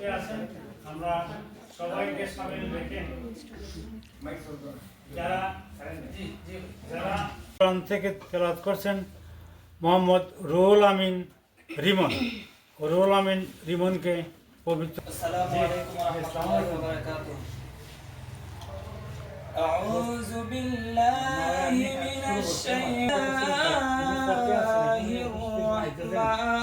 বসে আছেন আমরা সবাইকে সামিল রেখে যারা যারা কোরআন থেকে তেলাওয়াত করছেন মোহাম্মদ রুহুল আমিন রিমন রুহুল আমিন রিমনকে পবিত্র السلام عليكم ورحمة الله وبركاته أعوذ بالله من الشيطان الرحمن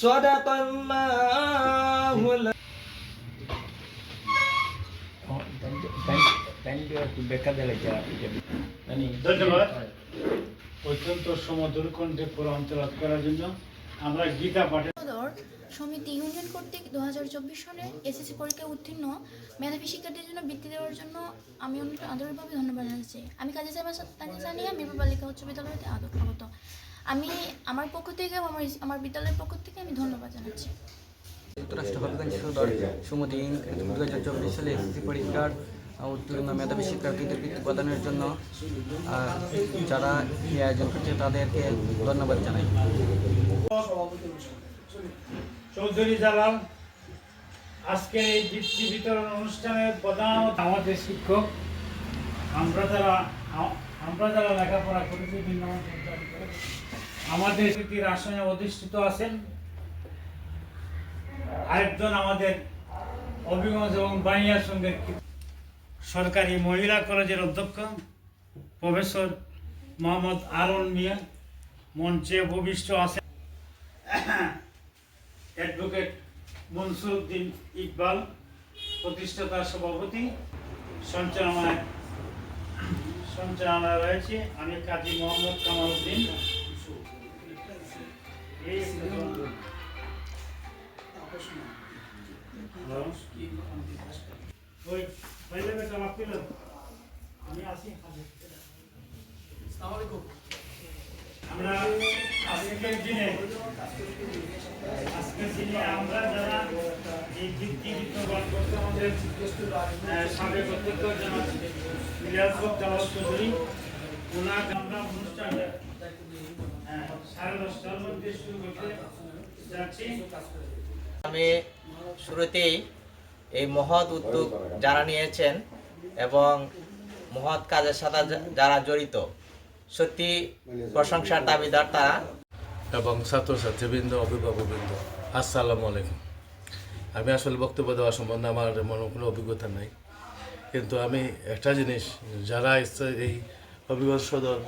صدق الله العظيم ধন্যবাদ অত্যন্ত সমুদ্র কণ্ঠে কোরআন তেলাওয়াত করার জন্য আমরা গীতা পাঠে সদর সমিতি ইউনিয়ন কর্তৃক দু হাজার চব্বিশ সনে এসএসসি পরীক্ষায় উত্তীর্ণ মেধাবী শিক্ষার্থীর জন্য বৃত্তি দেওয়ার জন্য আমি অনেক আদরভাবে ধন্যবাদ জানাচ্ছি আমি কাজী সাহেব তাকে জানিয়ে মিরপুর বালিকা উচ্চ বিদ্যালয়তে আদর আগত আমি আমার পক্ষ থেকে আমার আমার বিদ্যালয়ের পক্ষ থেকে আমি ধন্যবাদ জানাচ্ছি। যুক্তরাষ্ট্র হবিগঞ্জ সদর সুমতি দু হাজার চব্বিশ সালে এসএসসি পরীক্ষার উত্তীর্ণ মেধাবী শিক্ষার্থীদের বৃত্তি প্রদানের জন্য যারা এই আয়োজন করছে তাদেরকে ধন্যবাদ জানাই। চৌধুরী জালাল আজকের এই বৃত্তি বিতরণ অনুষ্ঠানের প্রধান আমাদের শিক্ষক। আমরা যারা আমরা যারা লেখাপড়া করেছি ভিন্ন আমাদের স্মৃতির আসনে অধিষ্ঠিত আছেন। আরেকজন আমাদের অভিগঞ্জ এবং বানিয়ার সঙ্গে সরকারি মহিলা কলেজের অধ্যক্ষ, প্রফেসর মোহাম্মদ আরন মিয়া, মঞ্চে উপবিষ্ট আছেন অ্যাডভোকেট মনসুর উদ্দিন ইকবাল, প্রতিষ্ঠাতা সভাপতি সঞ্চালনায় সঞ্চালনায় রয়েছে। আমি কাজী মোহাম্মদ কামাল উদ্দিন। আমরা আজকের দিনে আজকের দিনে আমরা যারা এই ভিত্তি বিদ্যমান করতে আমাদের সাবেক অধ্যক্ষ জনাব জালাল চৌধুরী ওনার আমরা অনুষ্ঠানটা আমি শুরুতেই এই মহৎ উদ্যোগ যারা নিয়েছেন এবং মহৎ কাজের সাথে যারা জড়িত, সত্যি প্রশংসার দাবিদার তারা। এবং ছাত্রছাত্রীবৃন্দ, অভিভাবকবৃন্দ, আসসালামু আলাইকুম। আমি আসলে বক্তব্য দেওয়া সম্বন্ধে আমার মনে কোনো অভিজ্ঞতা নাই। কিন্তু আমি একটা জিনিস, যারা এই হবিগঞ্জ সদর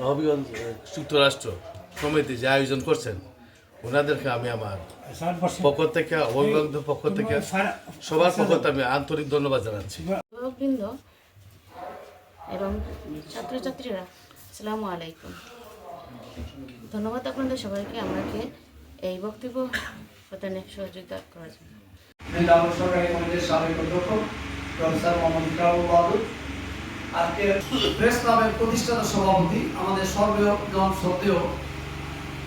হবিগঞ্জ যুক্তরাষ্ট্র সমিতি যে আয়োজন করছেন ওনাদেরকে আমি আমার পক্ষ থেকে অভিভাবকদের পক্ষ থেকে সবার পক্ষ থেকে আমি আন্তরিক ধন্যবাদ জানাচ্ছি। অভিভাবকবৃন্দ এবং ছাত্রছাত্রীরা আসসালামু আলাইকুম। ধন্যবাদ আপনাদের সবাইকে আমাকে এই বক্তব্য প্রদানে সহযোগিতা করার জন্য। সরকারি কলেজের সাবেক অধ্যক্ষ প্রফেসর মোহাম্মদ ইকরামুল বাহাদুর আজকে প্রেস ক্লাবের প্রতিষ্ঠাতা সভাপতি আমাদের সর্বজন শ্রদ্ধেয়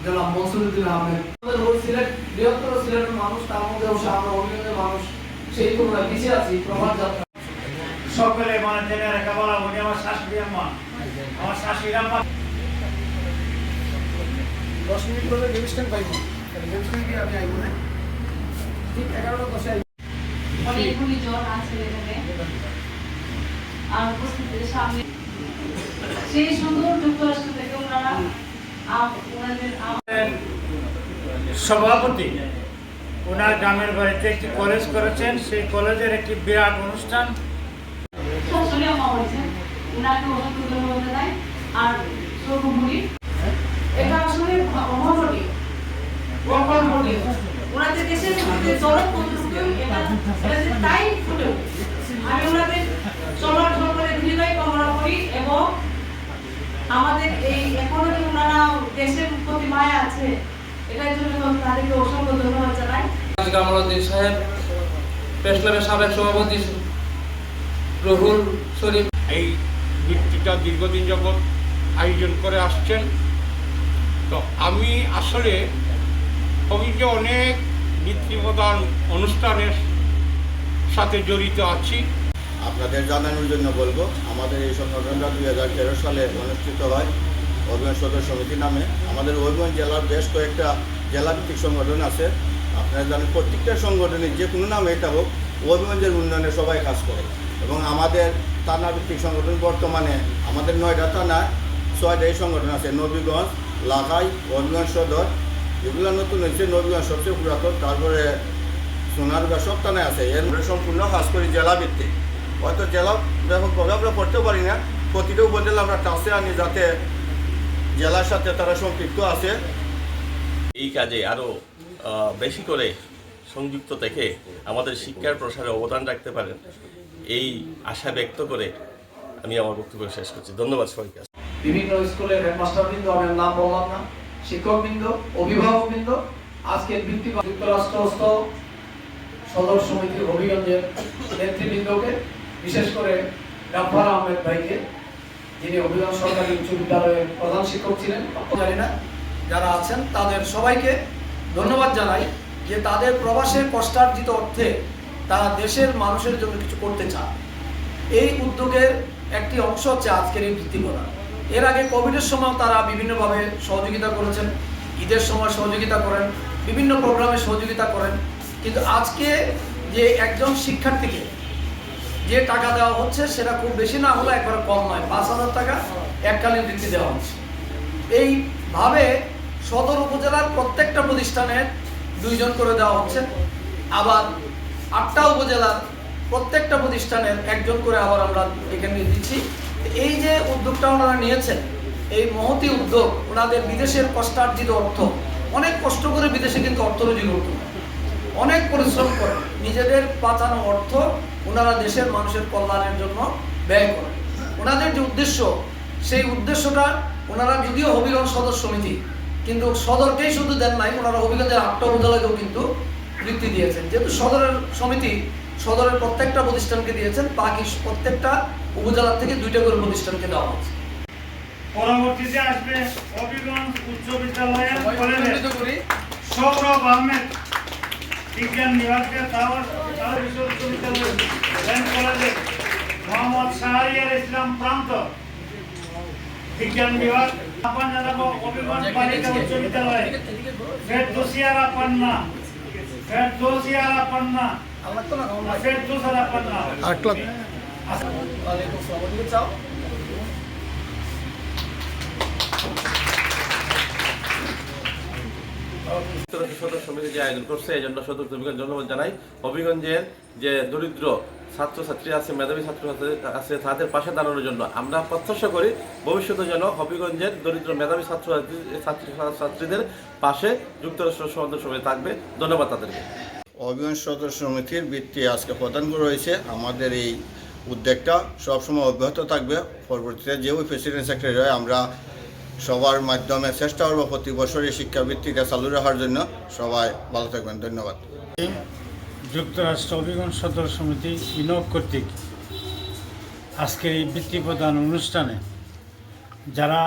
জনাব মনসুরুদ্দিন আহমেদ। আমাদের ওই সিলেট বৃহত্তর সিলেটের মানুষ তার মধ্যে অবশ্য আমরা অভিযোগের মানুষ। সেই তুলনায় পিছিয়ে আছি প্রভাত যাত্রা। সকলে মানে জেনে রেখা বলা উনি আমার শাশুড়ি আম্মা। আমার শাশুড়ি আম্মা। দশ মিনিট করে রেজিস্ট্রেশন পাইব। কি আমি আইব না ঠিক এগারোটা দশে আইব। অনেকগুলি জন আছে এখানে। আর উপস্থিতির সামনে সেই সুন্দর যুক্তরাষ্ট্র থেকে ওনারা ওনাদের সভাপতি ওনার গ্রামের বাড়িতে একটি কলেজ করেছেন। সেই কলেজের একটি বিরাট অনুষ্ঠান। ওনাকে অসংখ্য ধন্যবাদ জানাই আর এটা আসলে ওনাদের দেশের এটা তাই ফুটে আমি ওনাদের চলার সকলে হৃদয় কামনা করি এবং আমাদের এই এখনও যে ওনারা দেশের প্রতি মায়া আছে এটার জন্য তাদেরকে অসংখ্য ধন্যবাদ জানাই। কামাল উদ্দিন সাহেব প্রেস ক্লাবের সাবেক সভাপতি রহুল শরীফ এই বৃত্তিটা দীর্ঘদিন যাবৎ আয়োজন করে আসছেন। তো আমি আসলে কবিকে অনেক বৃত্তি প্রদান অনুষ্ঠানের সাথে জড়িত আছি। আপনাদের জানানোর জন্য বলব, আমাদের এই সংগঠনটা দুই হাজার তেরো সালে অনুষ্ঠিত হয় অভিমান সদর সমিতি নামে। আমাদের অভিমান জেলার বেশ কয়েকটা জেলাভিত্তিক সংগঠন আছে। আপনারা জানেন প্রত্যেকটা সংগঠনে যে কোনো নামে এটা হোক অভিগঞ্জের উন্নয়নে সবাই কাজ করে। এবং আমাদের থানাভিত্তিক সংগঠন বর্তমানে আমাদের নয়টা থানায় ছয়টা এই সংগঠন আছে, নবীগঞ্জ লাখাই অভিগঞ্জ সদর। এগুলো নতুন হয়েছে, নবীগঞ্জ সবচেয়ে পুরাতন, তারপরে সোনারগাঁ সব থানায় আছে। এর সম্পূর্ণ কাজ করি জেলাভিত্তিক। হয়তো জেলা ব্যাপকভাবে আমরা করতে পারি না। প্রতিটা উপজেলা আমরা টাচে আনি যাতে জেলার সাথে তারা সম্পৃক্ত আছে। এই কাজে আরও বেশি করে সংযুক্ত থেকে আমাদের শিক্ষার প্রসারে অবদান রাখতে পারেন। এই আশা ব্যক্ত করে আমি আমার বক্তব্য শেষ করছি। ধন্যবাদ সবাইকে। বিভিন্ন স্কুলের হেডমাস্টারবৃন্দ আমি নাম বললাম না শিক্ষকবৃন্দ অভিভাবকবৃন্দ আজকের ভিত্তি যুক্তরাষ্ট্রস্থ সদর সমিতির অভিগঞ্জের নেতৃবৃন্দকে। বিশেষ করে গাফার আহমেদ ভাইকে, যিনি অভিযান সরকারি উচ্চ বিদ্যালয়ের প্রধান শিক্ষক ছিলেন জানি না, যারা আছেন, তাদের সবাইকে ধন্যবাদ জানাই যে তাদের প্রবাসে কষ্টার্জিত অর্থে তারা দেশের মানুষের জন্য কিছু করতে চান। এই উদ্যোগের একটি অংশ হচ্ছে আজকের এই ভিত্তি প্রদান এর আগে কোভিডের সময় তারা বিভিন্নভাবে সহযোগিতা করেছেন, ঈদের সময় সহযোগিতা করেন, বিভিন্ন প্রোগ্রামে সহযোগিতা করেন, কিন্তু আজকে যে একজন শিক্ষার্থীকে যে টাকা দেওয়া হচ্ছে সেটা খুব বেশি না হলে একবার কম নয়, পাঁচ হাজার টাকা এককালীন বৃত্তি দেওয়া হচ্ছে এইভাবে সদর উপজেলার প্রত্যেকটা প্রতিষ্ঠানে দুইজন করে দেওয়া হচ্ছে, আবার আটটা উপজেলার প্রত্যেকটা প্রতিষ্ঠানের একজন করে আবার আমরা এখানে দিচ্ছি এই যে উদ্যোগটা ওনারা নিয়েছেন, এই মহতি উদ্যোগ, ওনাদের বিদেশের কষ্টার্জিত অর্থ, অনেক কষ্ট করে বিদেশে কিন্তু অর্থ রুজি করতে। অনেক পরিশ্রম করে, নিজেদের বাঁচানো অর্থ ওনারা দেশের মানুষের কল্যাণের জন্য ব্যয় করেন ওনাদের যে উদ্দেশ্য সেই উদ্দেশ্যটা ওনারা যদিও হবিগঞ্জ সদর সমিতি কিন্তু সদরকেই শুধু দেন নাই ওনারা হবিগঞ্জের আটটা উপজেলাকেও কিন্তু বৃত্তি দিয়েছেন। যেহেতু সদরের সমিতি সদরের প্রত্যেকটা প্রতিষ্ঠানকে দিয়েছেন বাকি প্রত্যেকটা উপজেলা থেকে দুইটা করে প্রতিষ্ঠানকে দেওয়া হচ্ছে পরবর্তীতে আসবে হবিগঞ্জ উচ্চ বিদ্যালয়ের সৌরভ আহমেদ বিজ্ঞান বিভাগে তাওয়ার তাওয়ার বিশ্ববিদ্যালয় ল্যান্ড কলেজে মোহাম্মদ শাহরিয়ার ইসলাম প্রান্ত। বিজ্ঞান বিভাগ আপন জানাব হবিগঞ্জ বালিকা উচ্চ বিদ্যালয়। ফেরদৌসিয়ারা পান্না। ফেরদৌসিয়ারা পান্না। ফেরদৌসারা পান্না। ওয়ালাইকুম আসসালাম ওদিকে চাও সদর সমিতি যে আয়োজন করছে, এই জন্য সদর জমিগঞ্জ ধন্যবাদ জানাই। হবিগঞ্জের যে দরিদ্র ছাত্রছাত্রী আছে, মেধাবী ছাত্রছাত্রী আছে, তাদের পাশে দাঁড়ানোর জন্য আমরা প্রত্যাশা করি ভবিষ্যতে যেন হবিগঞ্জের দরিদ্র মেধাবী ছাত্রছাত্রী ছাত্রী ছাত্রীদের পাশে যুক্তরাষ্ট্র সদর সমিতি থাকবে। ধন্যবাদ তাদেরকে। অভিমান সদস্য সমিতির বৃত্তি আজকে প্রদান করা হয়েছে। আমাদের এই উদ্যোগটা সবসময় অব্যাহত থাকবে। পরবর্তীতে যেও প্রেসিডেন্ট সেক্রেটারি আমরা সবার মাধ্যমে চেষ্টা করব প্রতি বছরই শিক্ষাবৃত্তিটা চালু রাখার জন্য সবাই ভালো থাকবেন, ধন্যবাদ। যুক্তরাষ্ট্র অভিগঞ্জ সদর সমিতি ইনক কর্তৃক আজকের এই বৃত্তি প্রদান অনুষ্ঠানে যারা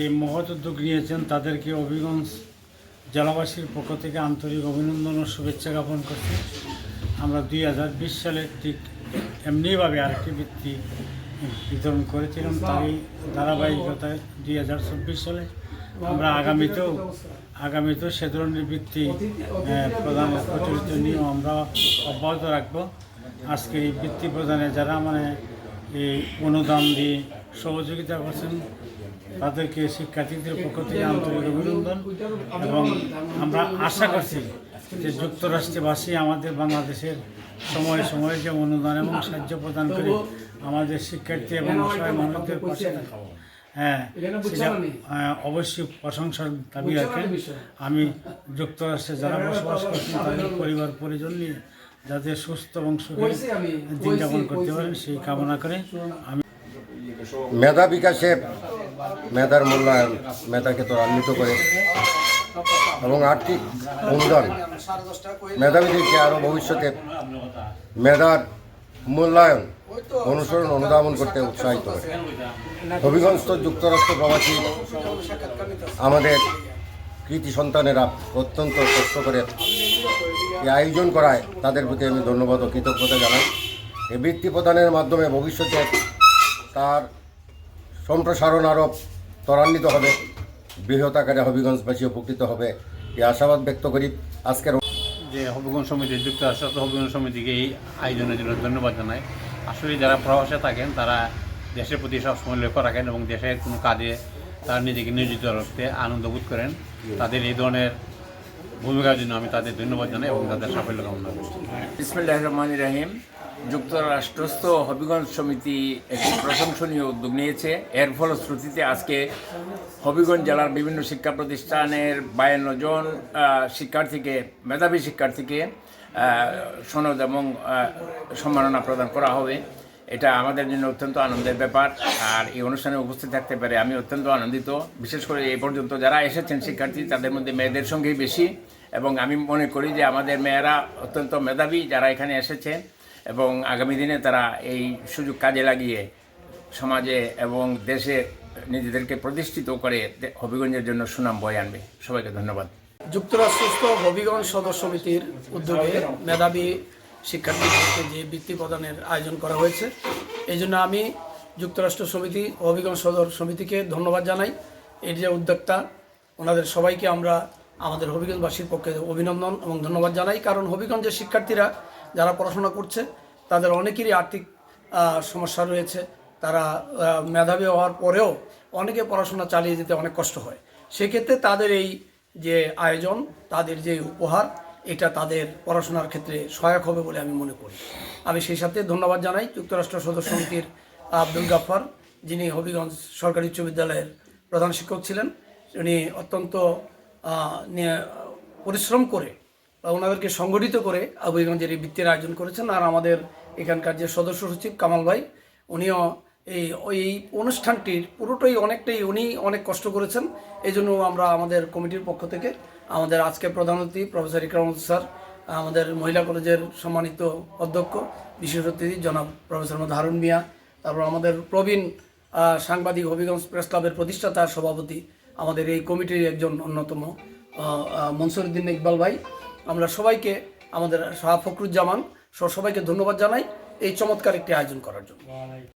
এই মহৎ উদ্যোগ নিয়েছেন, তাদেরকে অভিগঞ্জ জেলাবাসীর পক্ষ থেকে আন্তরিক অভিনন্দন ও শুভেচ্ছা জ্ঞাপন করছি। আমরা দুই হাজার বিশ সালে ঠিক এমনিভাবে আরেকটি বৃত্তি বিতরণ করেছিলাম তারই ধারাবাহিকতায় দুই হাজার চব্বিশ সালে। আমরা আগামীতেও আগামীতেও সে ধরনের বৃত্তি আহ, প্রদানের প্রচলিত নিয়ম আমরা অব্যাহত রাখব। আজকে এই বৃত্তি প্রদানে যারা মানে এই অনুদান দিয়ে সহযোগিতা করছেন তাদেরকে শিক্ষার্থীদের পক্ষ থেকে আন্তরিক অভিনন্দন এবং আমরা আশা করছি যে যুক্তরাষ্ট্রবাসী আমাদের বাংলাদেশের সময়ে সময়ে যে অনুদান এবং সাহায্য প্রদান করে আমাদের শিক্ষার্থী এবং অসহায় মানুষদের পাশে থাকে। হ্যাঁ। অবশ্যই প্রশংসার দাবি রাখে। আমি যুক্তরাষ্ট্রে যারা বসবাস করছেন তাদের পরিবার পরিজন নিয়ে যাতে সুস্থ এবং সুখে দিন যাপন করতে পারেন সেই কামনা করে আমি মেধা বিকাশে মেধার মূল্যায়ন মেধাকে ত্বরান্বিত করে এবং আর্থিক অনুদান মেধাবীদেরকে আরও ভবিষ্যতে মেধার মূল্যায়ন অনুসরণ, অনুধাবন করতে উৎসাহিত করে হবিগঞ্জ তো যুক্তরাষ্ট্র প্রবাসী আমাদের কৃতি সন্তানেরা অত্যন্ত কষ্ট করে এই আয়োজন করায় তাদের প্রতি আমি ধন্যবাদ ও কৃতজ্ঞতা জানাই। এই বৃত্তি প্রদানের মাধ্যমে ভবিষ্যতে তার সম্প্রসারণ আরও ত্বরান্বিত হবে, বৃহৎ আকারে হবিগঞ্জবাসী উপকৃত হবে এই আশাবাদ ব্যক্ত করি। আজকের যে হবিগঞ্জ সমিতি যুক্তরাষ্ট্র হবিগঞ্জ সমিতিকে এই আয়োজনের জন্য ধন্যবাদ জানাই। আসলে যারা প্রবাসে থাকেন, তারা দেশের প্রতি সবসময় লক্ষ্য রাখেন এবং দেশের কোনো কাজে তারা নিজেকে নিয়োজিত রাখতে আনন্দ বোধ করেন। তাদের এই ধরনের ভূমিকার জন্য আমি তাদের ধন্যবাদ জানাই এবং তাদের সাফল্য কামনা করি। ইসমিল্লাহ রহমান রাহিম। যুক্তরাষ্ট্রস্থ হবিগঞ্জ সমিতি একটি প্রশংসনীয় উদ্যোগ নিয়েছে। এর ফলশ্রুতিতে আজকে হবিগঞ্জ জেলার বিভিন্ন শিক্ষা প্রতিষ্ঠানের বায়ান্ন জন শিক্ষার্থীকে, মেধাবী শিক্ষার্থীকে সনদ এবং সম্মাননা প্রদান করা হবে। এটা আমাদের জন্য অত্যন্ত আনন্দের ব্যাপার। আর এই অনুষ্ঠানে উপস্থিত থাকতে পারে আমি অত্যন্ত আনন্দিত। বিশেষ করে এই পর্যন্ত যারা এসেছেন শিক্ষার্থী, তাদের মধ্যে মেয়েদের সঙ্গেই বেশি। এবং আমি মনে করি যে আমাদের মেয়েরা অত্যন্ত মেধাবী যারা এখানে এসেছেন এবং আগামী দিনে তারা এই সুযোগ কাজে লাগিয়ে সমাজে এবং দেশে নিজেদেরকে প্রতিষ্ঠিত করে হবিগঞ্জের জন্য সুনাম বয়ে আনবে। সবাইকে ধন্যবাদ। যুক্তরাষ্ট্রস্থ হবিগঞ্জ সদর সমিতির উদ্যোগে মেধাবী শিক্ষার্থীদেরকে যে বৃত্তি প্রদানের আয়োজন করা হয়েছে, এই জন্য আমি যুক্তরাষ্ট্র সমিতি, হবিগঞ্জ সদর সমিতিকে ধন্যবাদ জানাই। এর যে উদ্যোক্তা, ওনাদের সবাইকে আমরা আমাদের হবিগঞ্জবাসীর পক্ষে অভিনন্দন এবং ধন্যবাদ জানাই। কারণ হবিগঞ্জের শিক্ষার্থীরা যারা পড়াশোনা করছে, তাদের অনেকেরই আর্থিক সমস্যা রয়েছে। তারা মেধাবী হওয়ার পরেও অনেকে পড়াশোনা চালিয়ে যেতে অনেক কষ্ট হয়। সেক্ষেত্রে তাদের এই যে আয়োজন, তাদের যে উপহার, এটা তাদের পড়াশোনার ক্ষেত্রে সহায়ক হবে বলে আমি মনে করি। আমি সেই সাথে ধন্যবাদ জানাই যুক্তরাষ্ট্র সদস্য সমিতির আব্দুল গাফার যিনি হবিগঞ্জ সরকারি উচ্চ বিদ্যালয়ের প্রধান শিক্ষক ছিলেন। উনি অত্যন্ত পরিশ্রম করে ওনাদেরকে সংগঠিত করে হবিগঞ্জের এই বৃত্তির আয়োজন করেছেন। আর আমাদের এখানকার যে সদস্য সচিব কামাল ভাই, উনিও এই ওই অনুষ্ঠানটির পুরোটাই অনেকটাই উনি অনেক কষ্ট করেছেন। এই জন্য আমরা আমাদের কমিটির পক্ষ থেকে আমাদের আজকে প্রধান অতিথি প্রফেসর ইকরাম স্যার আমাদের মহিলা কলেজের সম্মানিত অধ্যক্ষ বিশেষ অতিথি জনাব প্রফেসর মোহাম্মদ হারুন মিয়া তারপর আমাদের প্রবীণ সাংবাদিক হবিগঞ্জ প্রেস ক্লাবের প্রতিষ্ঠাতা সভাপতি আমাদের এই কমিটির একজন অন্যতম আহ, আহ, মনসুর উদ্দিন ইকবাল ভাই। আমরা সবাইকে আমাদের শাহ ফখরুজ্জামান সবাইকে ধন্যবাদ জানাই এই চমৎকার একটি আয়োজন করার জন্য।